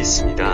있습니다.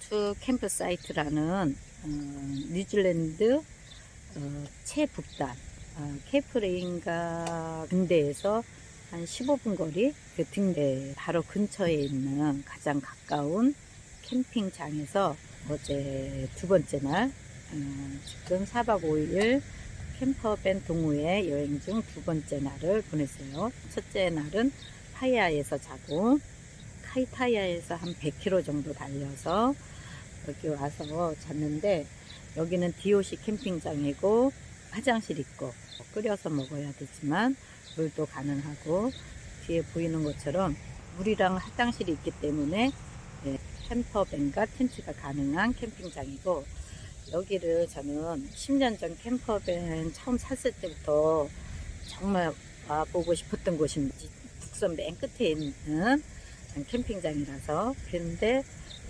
슈 캠프 사이트라는 어, 뉴질랜드 어, 최북단 어, 케이프레인가 등대에서 한 15분 거리 그 등대 바로 근처에 있는 가장 가까운 캠핑장에서 어제 두 번째 날 어, 지금 4박 5일 캠퍼밴 동호회 여행 중 두 번째 날을 보냈어요. 첫째 날은 파이아에서 자고 카이타야에서 한 100km 정도 달려서 여기 와서 잤는데 여기는 DOC 캠핑장이고 화장실 있고 끓여서 먹어야 되지만 물도 가능하고 뒤에 보이는 것처럼 물이랑 화장실이 있기 때문에 네, 캠퍼밴과 텐트가 가능한 캠핑장이고 여기를 저는 10년 전 캠퍼밴 처음 샀을 때부터 정말 와보고 싶었던 곳인지 북선 맨 끝에 있는 캠핑장이라서 그런데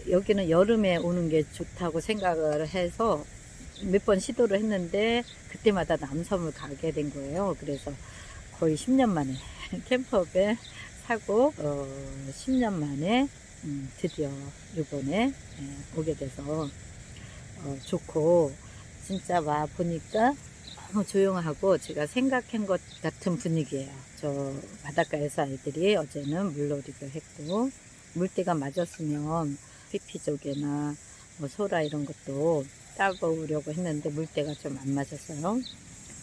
여기는 여름에 오는 게 좋다고 생각을 해서 몇 번 시도를 했는데 그때마다 남섬을 가게 된 거예요. 그래서 거의 10년 만에 캠퍼밴 사고 어, 10년 만에 음, 드디어 이번에 예, 오게 돼서 어, 좋고 진짜 와 보니까 너무 조용하고 제가 생각한 것 같은 분위기예요. 저 바닷가에서 아이들이 어제는 물놀이도 했고 물때가 맞았으면 피피조개나 뭐 소라 이런 것도 따보려고 했는데 물때가 좀 안 맞았어요.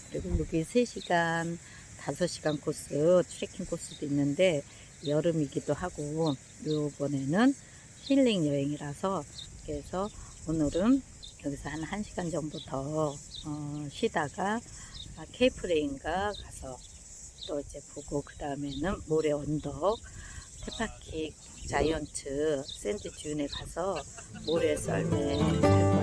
그리고 여기 3시간, 5시간 코스, 트레킹 코스도 있는데 여름이기도 하고 요번에는 힐링 여행이라서 그래서 오늘은 여기서 한 1시간 정도 더 어, 쉬다가 아, 케이프레인가 가서 또 이제 보고 그 다음에는 모래 언덕 테파킥 자이언트 샌드 듀운에 가서 모래 썰매